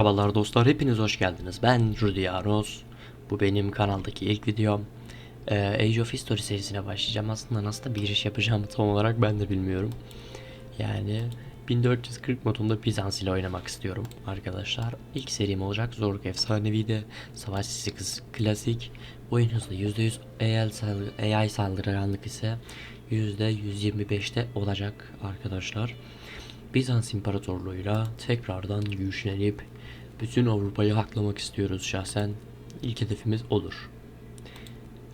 Merhabalar dostlar, hepiniz hoş geldiniz. Ben Rudy Aros. Bu benim kanaldaki ilk videom. Ee, Age of History serisine başlayacağım. Aslında nasıl da bir giriş yapacağımı tam olarak ben de bilmiyorum. Yani 1440 modunda Bizans ile oynamak istiyorum arkadaşlar. İlk serim olacak. Zorluk efsanevi de savaş sisi klasik. Oyun hızı %100 AI, saldırı, AI saldırganlık ise %125'te olacak arkadaşlar. Bizans İmparatorluğu'yla tekrardan güçlenip bütün Avrupa'yı haklamak istiyoruz şahsen. İlk hedefimiz olur.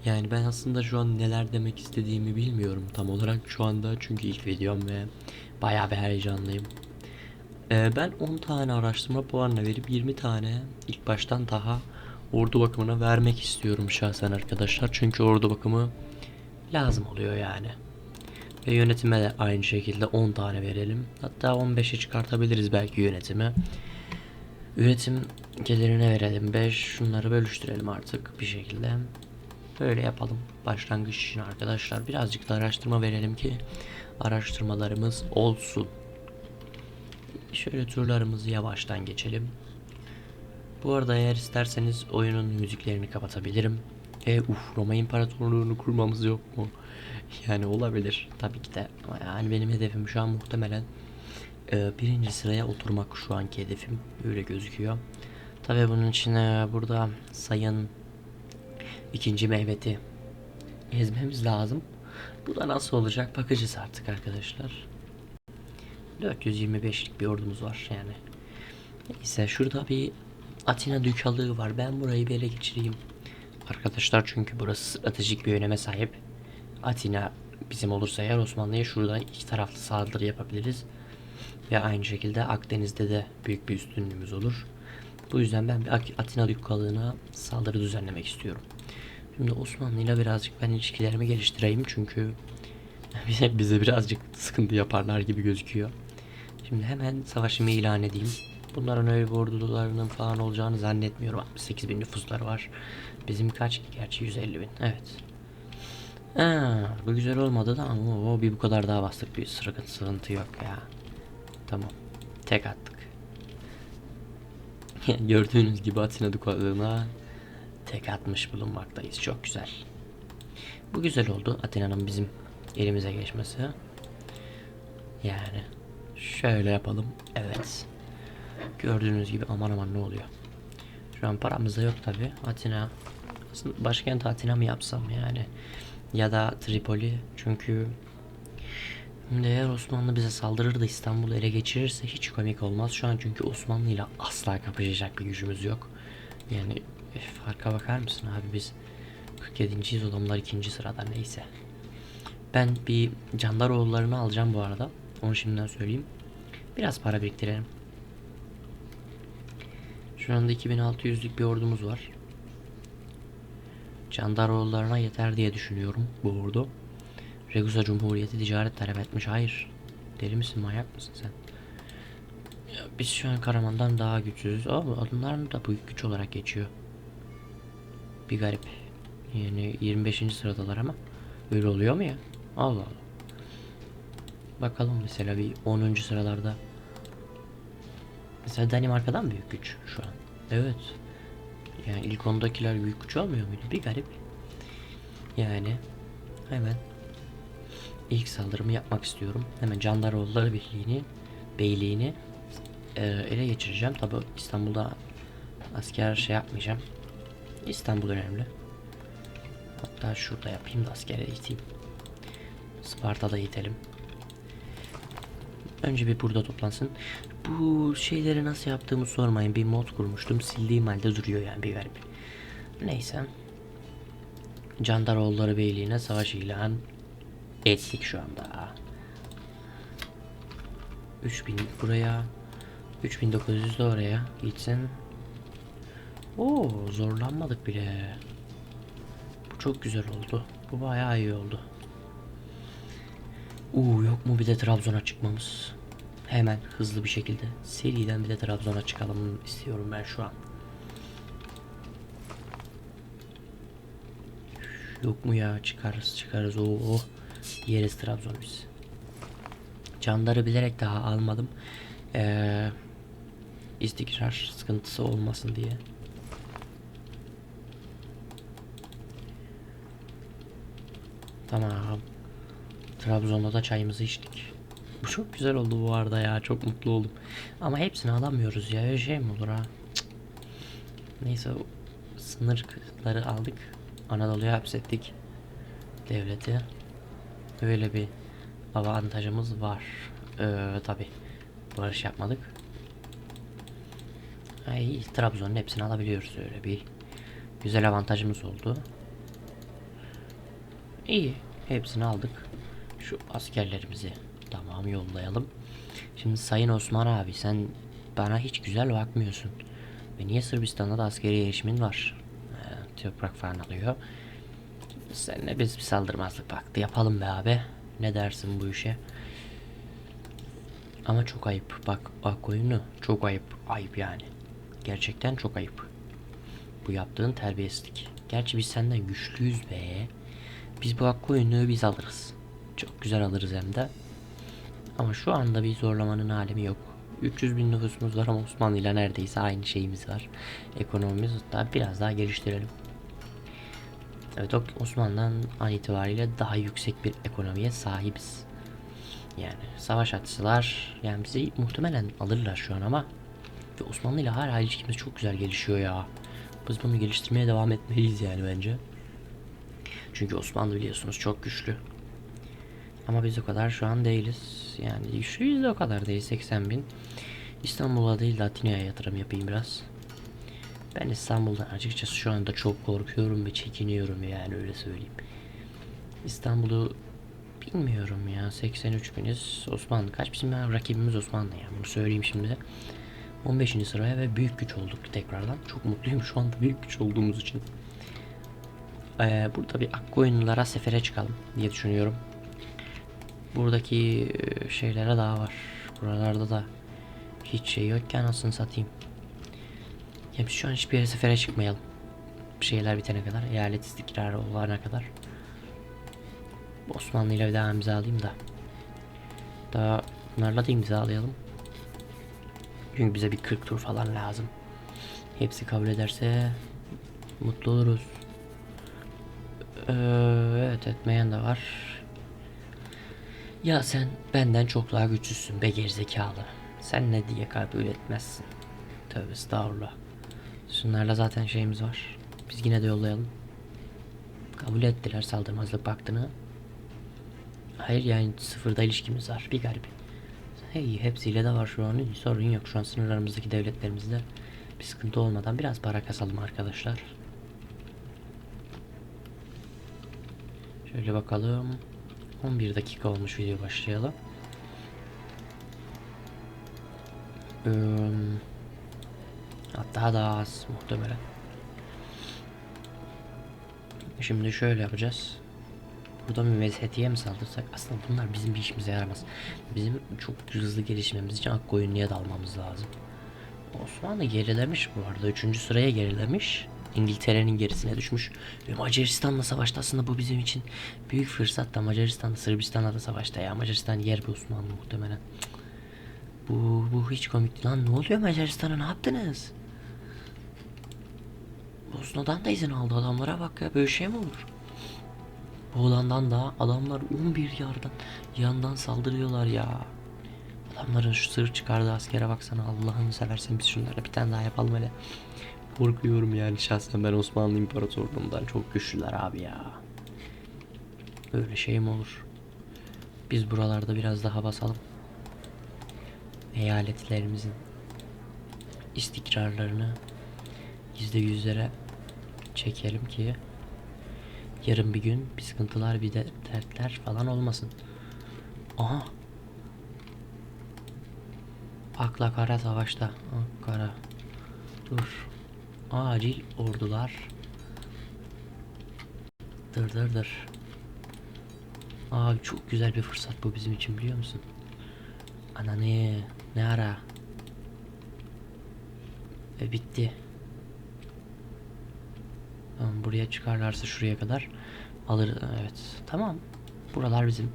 Yani ben aslında şu an neler demek istediğimi bilmiyorum tam olarak şu anda çünkü ilk videom ve bayağı bir heyecanlıyım. Ee, ben 10 tane araştırma puanına verip 20 tane ilk baştan daha ordu bakımına vermek istiyorum şahsen arkadaşlar. Çünkü ordu bakımı lazım oluyor yani. Ve yönetime de aynı şekilde 10 tane verelim. Hatta 15'e çıkartabiliriz belki yönetimi. Üretim gelirine verelim 5. Şunları bölüştürelim artık bir şekilde. Böyle yapalım. Başlangıç için arkadaşlar. Birazcık da araştırma verelim ki araştırmalarımız olsun. Şöyle turlarımızı yavaştan geçelim. Bu arada eğer isterseniz oyunun müziklerini kapatabilirim. E uf Roma İmparatorluğunu kurmamız yok mu? Yani olabilir tabii ki de. Yani benim hedefim şu an muhtemelen e, birinci sıraya oturmak şu anki hedefim. Öyle gözüküyor. Tabii bunun için e, burada sayın ikinci Mehmet'i ezmemiz lazım. Bu da nasıl olacak bakacağız artık arkadaşlar. 425'lik bir ordumuz var yani. Neyse şurada bir Atina Dükallığı var. Ben burayı bir ele geçireyim. Arkadaşlar çünkü burası stratejik bir öneme sahip. Atina bizim olursa eğer Osmanlı'ya şuradan iki taraflı saldırı yapabiliriz. Ve aynı şekilde Akdeniz'de de büyük bir üstünlüğümüz olur. Bu yüzden ben bir Atina Dükkalığı'na saldırı düzenlemek istiyorum. Şimdi Osmanlı ile birazcık ben ilişkilerimi geliştireyim çünkü bize, birazcık sıkıntı yaparlar gibi gözüküyor. Şimdi hemen savaşımı ilan edeyim. Bunların öyle bir ordularının falan olacağını zannetmiyorum. 68 bin nüfusları var. Bizim kaç? Gerçi 150 bin. Evet. Ha, bu güzel olmadı da ama o bir bu kadar daha bastık bir sıkıntı yok ya. Tamam. Tek attık. Gördüğünüz gibi Atina Dukalığına tek atmış bulunmaktayız. Çok güzel. Bu güzel oldu. Atina'nın bizim elimize geçmesi. Yani şöyle yapalım. Evet. Gördüğünüz gibi aman aman ne oluyor. Şu an paramız da yok tabi. Atina aslında başkent Atina mı yapsam yani ya da Tripoli çünkü Şimdi eğer Osmanlı bize saldırır da İstanbul'u ele geçirirse hiç komik olmaz. Şu an çünkü Osmanlı ile asla kapışacak bir gücümüz yok. Yani e, farka bakar mısın abi biz 47.yiz adamlar ikinci sırada neyse. Ben bir Candaroğullarını alacağım bu arada. Onu şimdiden söyleyeyim. Biraz para biriktirelim. Şu anda 2600'lük bir ordumuz var. Candaroğullarına yeter diye düşünüyorum bu ordu. Regusa Cumhuriyeti ticaret talep etmiş. Hayır. Deli misin manyak mısın sen? Ya biz şu an Karaman'dan daha güçsüzüz. Ama adımlar da büyük güç olarak geçiyor. Bir garip. Yani 25. sıradalar ama öyle oluyor mu ya? Allah Allah. Bakalım mesela bir 10. sıralarda. Mesela Danimarka'dan büyük güç şu an. Evet. Yani ilk ondakiler büyük güç olmuyor muydu? Bir garip. Yani hemen ilk saldırımı yapmak istiyorum. Hemen Candaroğulları Birliği'ni, beyliğini e, ele geçireceğim. Tabi İstanbul'da asker şey yapmayacağım. İstanbul önemli. Hatta şurada yapayım da askere iteyim. Sparta'da itelim. Önce bir burada toplansın. Bu şeyleri nasıl yaptığımı sormayın. Bir mod kurmuştum. Sildiğim halde duruyor yani bir garip. Neyse. Candaroğulları Beyliği'ne savaş ilan ettik şu anda. 3000 buraya 3900 de oraya gitsin. Oo zorlanmadık bile. Bu çok güzel oldu. Bu bayağı iyi oldu. Uuu yok mu bir de Trabzon'a çıkmamız? Hemen hızlı bir şekilde seriden bir de Trabzon'a çıkalım istiyorum ben şu an. Yok mu ya çıkarız çıkarız o yeriz Trabzon biz. Canları bilerek daha almadım. Ee, istikrar sıkıntısı olmasın diye. Tamam. Trabzon'da da çayımızı içtik. Bu çok güzel oldu bu arada ya. Çok mutlu oldum. Ama hepsini alamıyoruz ya. Öyle şey mi olur ha? Neyse sınırları aldık. Anadolu'ya hapsettik. Devleti. Böyle bir avantajımız var. Ee, tabi barış yapmadık. Ay, Trabzon'un hepsini alabiliyoruz öyle bir güzel avantajımız oldu. İyi. Hepsini aldık. Şu askerlerimizi tamam yollayalım. Şimdi Sayın Osman abi sen bana hiç güzel bakmıyorsun. Ve niye Sırbistan'da da askeri erişimin var? Ee, toprak falan alıyor. Seninle biz bir saldırmazlık baktı. Yapalım be abi. Ne dersin bu işe? Ama çok ayıp. Bak bak oyunu çok ayıp. Ayıp yani. Gerçekten çok ayıp. Bu yaptığın terbiyesizlik. Gerçi biz senden güçlüyüz be. Biz bu hakkı oyunu biz alırız. Çok güzel alırız hem de. Ama şu anda bir zorlamanın alemi yok. 300 bin nüfusumuz var ama Osmanlı ile neredeyse aynı şeyimiz var. Ekonomimiz daha biraz daha geliştirelim. Evet Osmanlı'dan an itibariyle daha yüksek bir ekonomiye sahibiz. Yani savaş açsalar yani bizi muhtemelen alırlar şu an ama ve Osmanlı ile hala ilişkimiz çok güzel gelişiyor ya. Biz bunu geliştirmeye devam etmeliyiz yani bence. Çünkü Osmanlı biliyorsunuz çok güçlü. Ama biz o kadar şu an değiliz. Yani güçlüyüz de o kadar değil. 80 bin. İstanbul'a değil de Atina'ya yatırım yapayım biraz. Ben İstanbul'dan açıkçası şu anda çok korkuyorum ve çekiniyorum yani öyle söyleyeyim. İstanbul'u bilmiyorum ya 83 biniz Osmanlı kaç bizim ya, rakibimiz Osmanlı ya bunu söyleyeyim şimdi. 15. sıraya ve büyük güç olduk tekrardan. Çok mutluyum şu anda büyük güç olduğumuz için. Ee, burada bir Akkoyunlulara sefere çıkalım diye düşünüyorum. Buradaki e, şeylere daha var. Buralarda da hiç şey yokken anasını satayım. Ya biz şu an hiçbir yere sefere çıkmayalım. Bir şeyler bitene kadar, eyalet istikrarı olana kadar. Osmanlı ile bir daha imzalayayım da. Daha bunlarla da imzalayalım. Çünkü bize bir 40 tur falan lazım. Hepsi kabul ederse mutlu oluruz. Ee, evet etmeyen de var. Ya sen benden çok daha güçsüzsün be gerizekalı. Sen ne diye kabul etmezsin. Tövbe estağfurullah. Şunlarla zaten şeyimiz var. Biz yine de yollayalım. Kabul ettiler saldırmazlık baktığını. Hayır yani sıfırda ilişkimiz var. Bir garip. Hey hepsiyle de var şu an. Sorun yok. Şu an sınırlarımızdaki devletlerimizde bir sıkıntı olmadan biraz para kasalım arkadaşlar. Şöyle bakalım. 11 dakika olmuş video başlayalım. Ee, hatta daha az muhtemelen. Şimdi şöyle yapacağız. Burada bir vezhetiye mi saldırsak? Aslında bunlar bizim bir işimize yaramaz. Bizim çok hızlı gelişmemiz için Akkoyunlu'ya dalmamız lazım. Osmanlı gerilemiş bu arada. Üçüncü sıraya gerilemiş. İngiltere'nin gerisine düşmüş. Ve Macaristan'la savaşta aslında bu bizim için büyük fırsat da Macaristan'da Sırbistan'la da savaşta ya. Macaristan yer bir Osmanlı muhtemelen. Cık. Bu, bu hiç komik değil. Lan ne oluyor Macaristan'a ne yaptınız? Bosna'dan da izin aldı adamlara bak ya böyle şey mi olur? Hollanda'dan da adamlar 11 yardan yandan saldırıyorlar ya. Adamların şu sır çıkardığı askere baksana Allah'ını seversen biz şunlara bir tane daha yapalım hele. Korkuyorum yani şahsen ben Osmanlı İmparatorluğundan çok güçlüler abi ya. Öyle şey mi olur? Biz buralarda biraz daha basalım. Eyaletlerimizin istikrarlarını yüzde yüzlere çekelim ki yarın bir gün bir sıkıntılar bir de dertler falan olmasın. Aha. Akla kara savaşta. Ankara. Dur. Acil ordular. Dır dır dır. Abi çok güzel bir fırsat bu bizim için biliyor musun? Ana ne? Ne ara? Ve bitti. Tamam, buraya çıkarlarsa şuraya kadar alır. Evet. Tamam. Buralar bizim.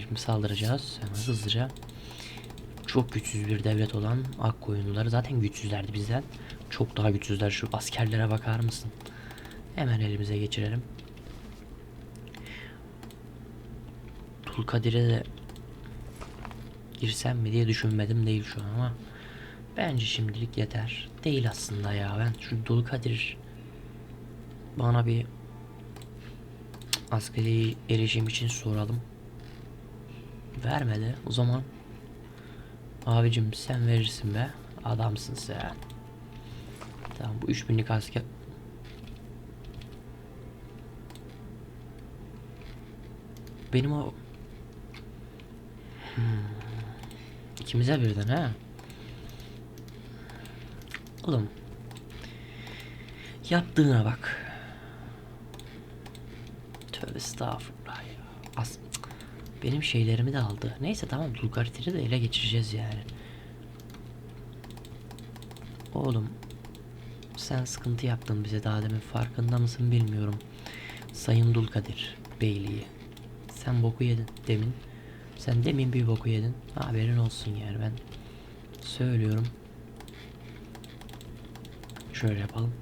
Şimdi saldıracağız. Hemen hızlıca. çok güçsüz bir devlet olan Akkoyunluları zaten güçsüzlerdi bizden. Çok daha güçsüzler şu askerlere bakar mısın? Hemen elimize geçirelim. Tulkadir'e de girsem mi diye düşünmedim değil şu an ama bence şimdilik yeter. Değil aslında ya ben şu Dulkadir bana bir askeri erişim için soralım. Vermedi. O zaman abicim sen verirsin be. Adamsın sen. Tamam bu 3000'lik asker Benim o Hmm. İkimize birden ha. Oğlum. Yaptığına bak. Estağfurullah ya. As benim şeylerimi de aldı. Neyse tamam Dulkaritiri de ele geçireceğiz yani. Oğlum sen sıkıntı yaptın bize daha demin farkında mısın bilmiyorum. Sayın Dulkadir Beyliği. Sen boku yedin demin. Sen demin bir boku yedin. Haberin olsun yani ben söylüyorum. Şöyle yapalım.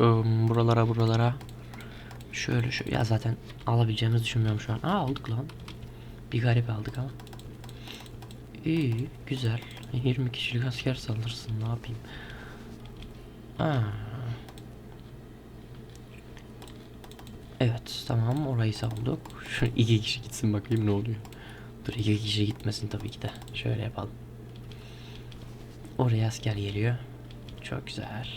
Im, buralara buralara. Şöyle şu ya zaten alabileceğimizi düşünmüyorum şu an. Aa aldık lan. Bir garip aldık ama. İyi güzel. 20 kişilik asker saldırsın ne yapayım. Aa. Evet tamam orayı savunduk. Şu iki kişi gitsin bakayım ne oluyor. Dur iki kişi gitmesin tabii ki de. Şöyle yapalım. Oraya asker geliyor. Çok güzel.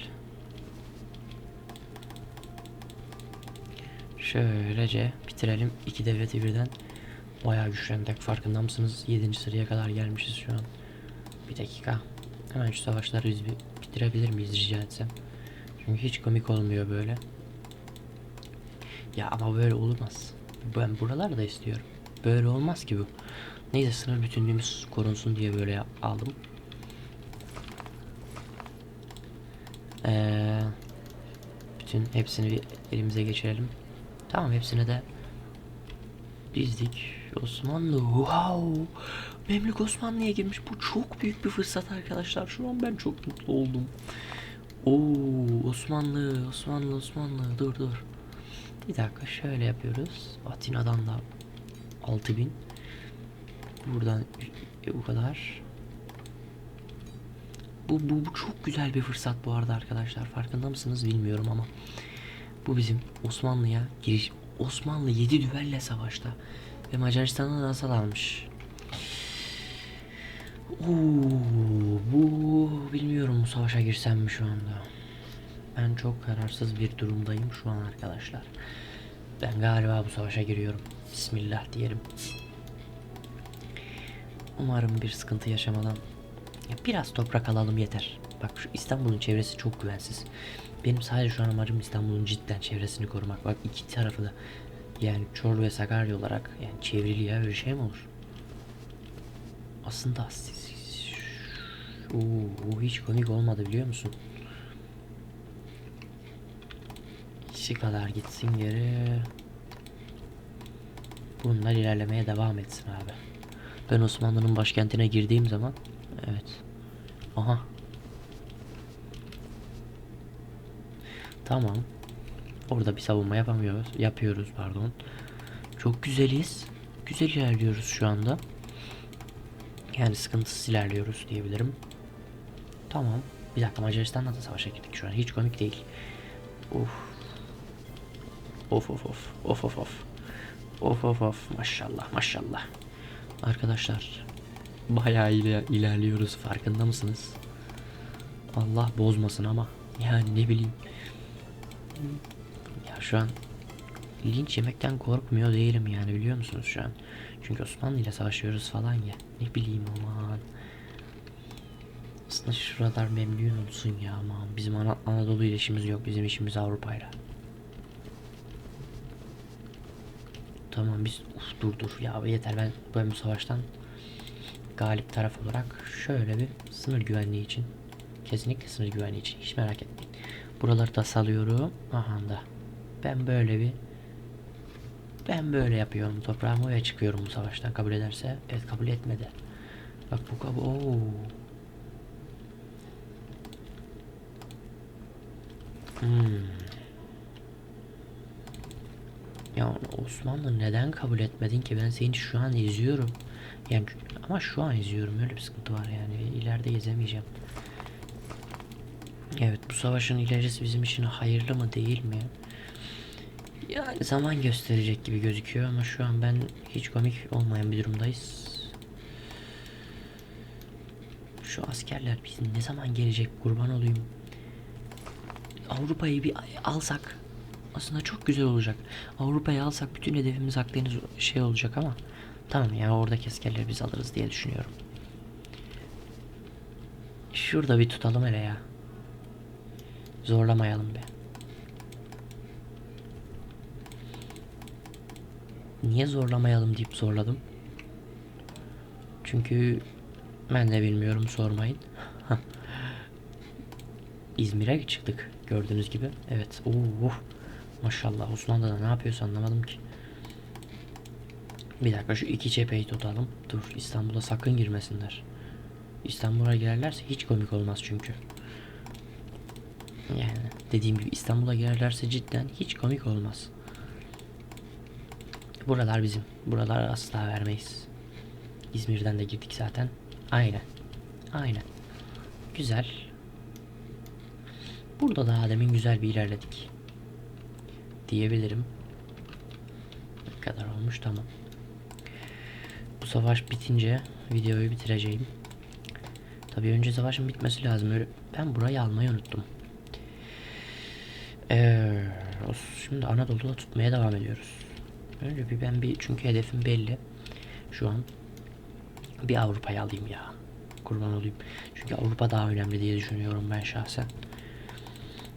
Şöylece bitirelim. İki devleti birden bayağı güçlendik. Farkında mısınız? 7. sıraya kadar gelmişiz şu an. Bir dakika. Hemen şu savaşları biz bitirebilir miyiz rica etsem? Çünkü hiç komik olmuyor böyle. Ya ama böyle olmaz. Ben buraları da istiyorum. Böyle olmaz ki bu. Neyse sınır bütünlüğümüz korunsun diye böyle aldım. Ee, bütün hepsini bir elimize geçirelim. Tamam hepsine de dizdik. Osmanlı wow. Memlük Osmanlı'ya girmiş. Bu çok büyük bir fırsat arkadaşlar. Şu an ben çok mutlu oldum. Oo Osmanlı, Osmanlı, Osmanlı. Dur dur. Bir dakika şöyle yapıyoruz. Atina'dan da 6000. Buradan e, bu kadar. Bu, bu, bu çok güzel bir fırsat bu arada arkadaşlar. Farkında mısınız bilmiyorum ama. Bu bizim Osmanlı'ya giriş. Osmanlı 7 düvelle savaşta. Ve Macaristan'ı nasıl almış? Bu bilmiyorum bu savaşa girsem mi şu anda. Ben çok kararsız bir durumdayım şu an arkadaşlar. Ben galiba bu savaşa giriyorum. Bismillah diyelim. Umarım bir sıkıntı yaşamadan ya biraz toprak alalım yeter. Bak şu İstanbul'un çevresi çok güvensiz. Benim sadece şu an amacım İstanbul'un cidden çevresini korumak. Bak iki tarafı da yani Çorlu ve Sakarya olarak yani çevrili ya bir şey mi olur? Aslında Oo, hiç komik olmadı biliyor musun? İşi kadar gitsin geri. Bunlar ilerlemeye devam etsin abi. Ben Osmanlı'nın başkentine girdiğim zaman evet. Aha. Tamam. Orada bir savunma yapamıyoruz. Yapıyoruz pardon. Çok güzeliz. Güzel ilerliyoruz şu anda. Yani sıkıntısız ilerliyoruz diyebilirim. Tamam. Bir dakika Macaristan'la da savaşa girdik şu an. Hiç komik değil. Of. Of of of. Of of of. Of of of. Maşallah maşallah. Arkadaşlar. Bayağı ile ilerliyoruz. Farkında mısınız? Allah bozmasın ama. Yani ne bileyim. Ya şu an linç yemekten korkmuyor değilim yani biliyor musunuz şu an? Çünkü Osmanlı ile savaşıyoruz falan ya. Ne bileyim aman. Aslında şuralar memnun olsun ya aman. Bizim Ana- Anadolu ile işimiz yok. Bizim işimiz Avrupa'yla. Tamam biz uf, dur dur ya yeter ben bu savaştan galip taraf olarak şöyle bir sınır güvenliği için kesinlikle sınır güvenliği için hiç merak etmeyin. Buraları da salıyorum. Aha da. Ben böyle bir ben böyle yapıyorum toprağımı ve çıkıyorum bu savaştan kabul ederse. Evet kabul etmedi. Bak bu kabı. Oo. Hmm. Ya Osmanlı neden kabul etmedin ki? Ben seni şu an izliyorum. Yani ama şu an izliyorum. Öyle bir sıkıntı var yani. İleride izlemeyeceğim. Evet bu savaşın ilerisi bizim için hayırlı mı değil mi? Yani zaman gösterecek gibi gözüküyor ama şu an ben hiç komik olmayan bir durumdayız. Şu askerler bizim ne zaman gelecek kurban olayım. Avrupa'yı bir alsak aslında çok güzel olacak. Avrupa'yı alsak bütün hedefimiz Akdeniz şey olacak ama tamam ya oradaki askerleri biz alırız diye düşünüyorum. Şurada bir tutalım hele ya. Zorlamayalım be. Niye zorlamayalım deyip zorladım. Çünkü ben de bilmiyorum sormayın. İzmir'e çıktık gördüğünüz gibi. Evet. Oo, uh. Maşallah Osmanlı'da ne yapıyorsa anlamadım ki. Bir dakika şu iki cepheyi tutalım. Dur İstanbul'a sakın girmesinler. İstanbul'a girerlerse hiç komik olmaz çünkü. Yani dediğim gibi İstanbul'a girerlerse cidden hiç komik olmaz. Buralar bizim. Buralar asla vermeyiz. İzmir'den de girdik zaten. Aynen. Aynen. Güzel. Burada daha demin güzel bir ilerledik. Diyebilirim. Ne kadar olmuş tamam. Bu savaş bitince videoyu bitireceğim. Tabii önce savaşın bitmesi lazım. Ben burayı almayı unuttum. Ee, şimdi Anadolu'da tutmaya devam ediyoruz. Önce bir ben bir çünkü hedefim belli. Şu an bir Avrupa'yı alayım ya. Kurban olayım. Çünkü Avrupa daha önemli diye düşünüyorum ben şahsen.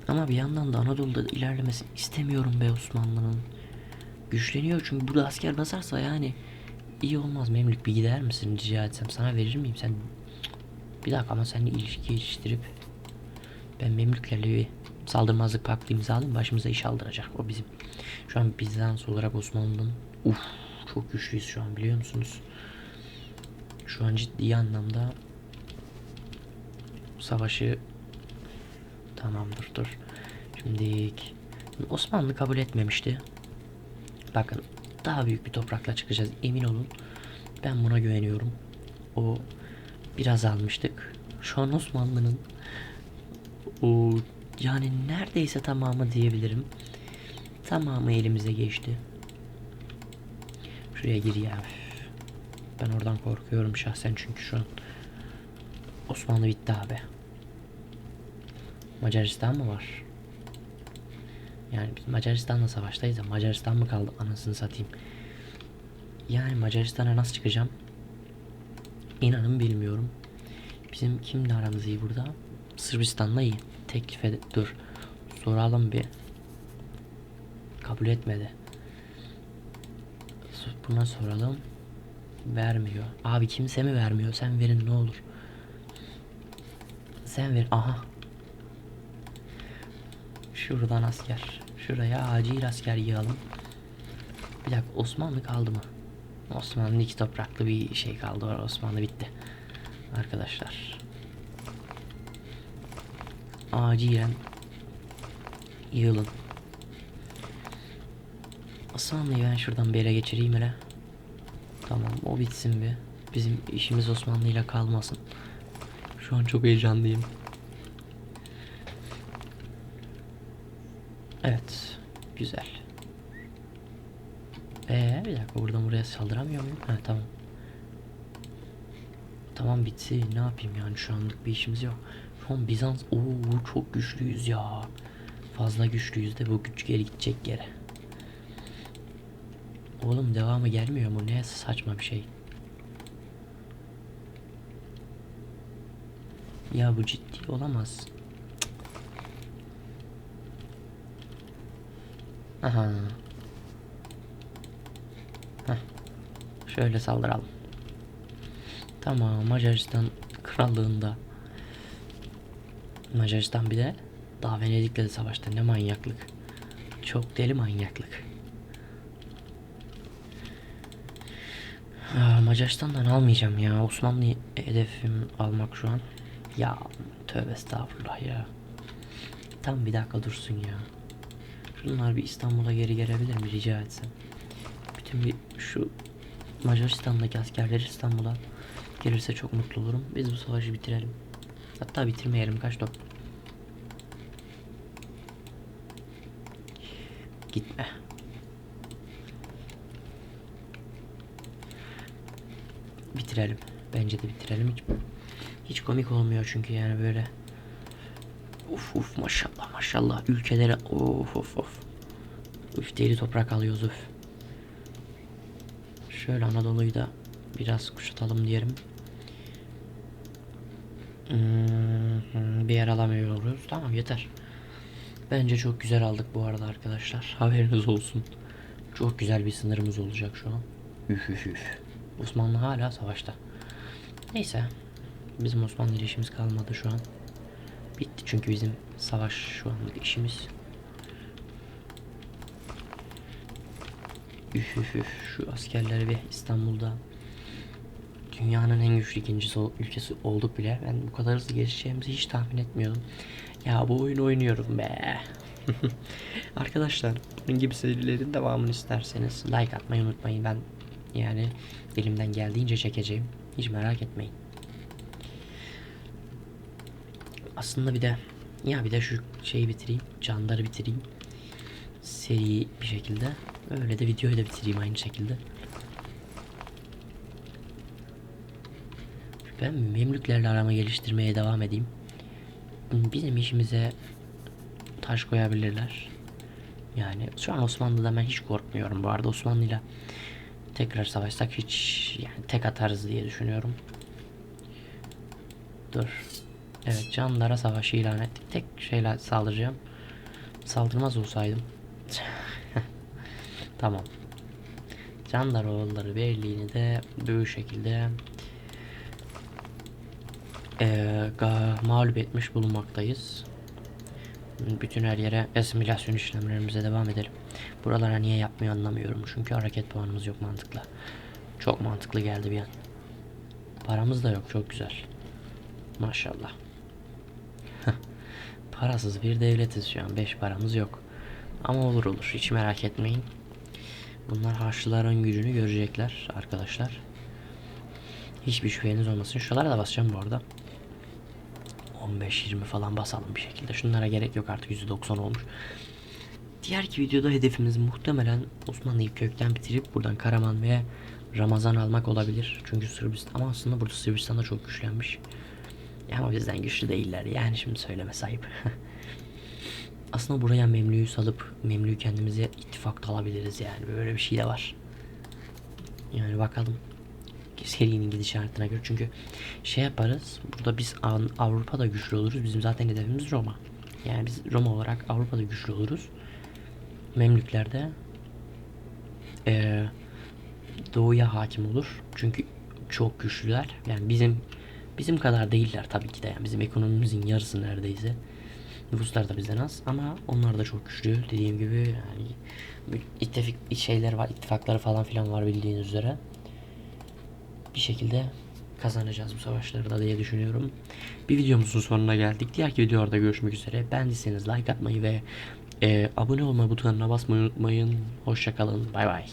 Ama bir yandan da Anadolu'da ilerlemesini istemiyorum be Osmanlı'nın. Güçleniyor çünkü burada asker basarsa yani iyi olmaz. Memlük bir gider misin rica etsem sana verir miyim sen? Bir dakika ama seninle ilişki geliştirip ben Memlüklerle bir saldırmazlık paktı imzalayayım başımıza iş aldıracak o bizim. Şu an Bizans olarak Osmanlı'nın uf çok güçlüyüz şu an biliyor musunuz? Şu an ciddi anlamda savaşı tamamdır dur. Şimdi Osmanlı kabul etmemişti. Bakın daha büyük bir toprakla çıkacağız emin olun. Ben buna güveniyorum. O biraz almıştık. Şu an Osmanlı'nın o yani neredeyse tamamı diyebilirim. Tamamı elimize geçti. Şuraya gir ya. Ben oradan korkuyorum şahsen çünkü şu an Osmanlı bitti abi. Macaristan mı var? Yani biz Macaristan'la savaştayız da Macaristan mı kaldı anasını satayım. Yani Macaristan'a nasıl çıkacağım? İnanın bilmiyorum. Bizim kimle aramız iyi burada? Sırbistan'la iyi. Teklif ed dur. Soralım bir. Kabul etmedi. Buna soralım. Vermiyor. Abi kimse mi vermiyor? Sen verin ne olur. Sen ver. Aha. Şuradan asker. Şuraya acil asker yığalım. Bir dakika Osmanlı kaldı mı? Osmanlı iki topraklı bir şey kaldı. Osmanlı bitti. Arkadaşlar. Acilen yığılın. Osmanlı'yı ben şuradan bir yere geçireyim hele. Tamam o bitsin bir. Bizim işimiz Osmanlı ile kalmasın. Şu an çok heyecanlıyım. Evet. Güzel. Ee bir dakika buradan buraya saldıramıyor muyum? Ha tamam. Tamam bitsin. Ne yapayım yani şu anlık bir işimiz yok. Şu an Bizans Oo çok güçlüyüz ya. Fazla güçlüyüz de bu güç geri gidecek yere. Oğlum devamı gelmiyor mu? Ne saçma bir şey. Ya bu ciddi olamaz. Aha. Heh. Şöyle saldıralım. Tamam Macaristan krallığında. Macaristan bir de daha Venedik'le de savaşta ne manyaklık. Çok deli manyaklık. Aa, Macaristan'dan almayacağım ya. Osmanlı hedefim almak şu an. Ya tövbe estağfurullah ya. Tam bir dakika dursun ya. Şunlar bir İstanbul'a geri gelebilir mi rica etsem. Bütün bir şu Macaristan'daki askerler İstanbul'a gelirse çok mutlu olurum. Biz bu savaşı bitirelim. Hatta bitirmeyelim kaç top. Gitme. Bitirelim. Bence de bitirelim. Hiç, hiç komik olmuyor çünkü yani böyle. Uf uf maşallah maşallah. Ülkelere of of of. Üf deli toprak alıyoruz üf. Şöyle Anadolu'yu da biraz kuşatalım diyelim. Hmm, bir yer alamıyoruz. Tamam yeter. Bence çok güzel aldık bu arada arkadaşlar. Haberiniz olsun. Çok güzel bir sınırımız olacak şu an. Üf üf üf. Osmanlı hala savaşta. Neyse. Bizim Osmanlı ile işimiz kalmadı şu an. Bitti çünkü bizim savaş şu anlık işimiz. Üf üf üf. Şu askerleri bir İstanbul'da dünyanın en güçlü ikincisi ülkesi olduk bile. Ben bu kadar hızlı geçeceğimizi hiç tahmin etmiyordum. Ya bu oyunu oynuyorum be. Arkadaşlar bunun gibi serilerin devamını isterseniz like atmayı unutmayın. Ben yani elimden geldiğince çekeceğim. Hiç merak etmeyin. Aslında bir de ya bir de şu şeyi bitireyim. Canları bitireyim. Seri bir şekilde. Öyle de videoyu da bitireyim aynı şekilde. Ben Memlüklerle aramı geliştirmeye devam edeyim. Bizim işimize taş koyabilirler. Yani şu an Osmanlı'da ben hiç korkmuyorum bu arada Osmanlı'yla tekrar savaşsak hiç yani tek atarız diye düşünüyorum. Dur. Evet canlara savaşı ilan ettik. Tek şeyle saldıracağım. Saldırmaz olsaydım. tamam. Canlar oğulları birliğini de bu şekilde ga- mağlup etmiş bulunmaktayız. Bütün her yere asimilasyon işlemlerimize devam edelim. Buralara niye yapmıyor anlamıyorum. Çünkü hareket puanımız yok mantıklı. Çok mantıklı geldi bir an. Paramız da yok çok güzel. Maşallah. Parasız bir devletiz şu an. Beş paramız yok. Ama olur olur. Hiç merak etmeyin. Bunlar Haçlıların gücünü görecekler arkadaşlar. Hiçbir şüpheniz olmasın. Şuralara da basacağım bu arada. 15-20 falan basalım bir şekilde. Şunlara gerek yok artık %90 olmuş. Diğerki videoda hedefimiz muhtemelen Osmanlı'yı kökten bitirip buradan Karaman ve Ramazan almak olabilir. Çünkü Sırbistan ama aslında burada Sırbistan da çok güçlenmiş. Ama bizden güçlü değiller yani şimdi söyleme sahip. aslında buraya Memlü'yü salıp Memlü'yü kendimize ittifakta alabiliriz yani böyle bir şey de var. Yani bakalım serinin gidişatına göre. Çünkü şey yaparız burada biz Av- Avrupa'da güçlü oluruz bizim zaten hedefimiz Roma. Yani biz Roma olarak Avrupa'da güçlü oluruz. Memlükler'de eee, doğuya hakim olur. Çünkü çok güçlüler. Yani bizim bizim kadar değiller tabii ki de yani. Bizim ekonomimizin yarısı neredeyse. Nüfuslar da bizden az ama onlar da çok güçlü. Dediğim gibi yani ittifak şeyler var ittifakları falan filan var bildiğiniz üzere bir şekilde kazanacağız bu savaşları da diye düşünüyorum. Bir videomuzun sonuna geldik. Diğerki videolarda görüşmek üzere. Beğendiyseniz like atmayı ve e, abone olma butonuna basmayı unutmayın. Hoşçakalın. Bay bay.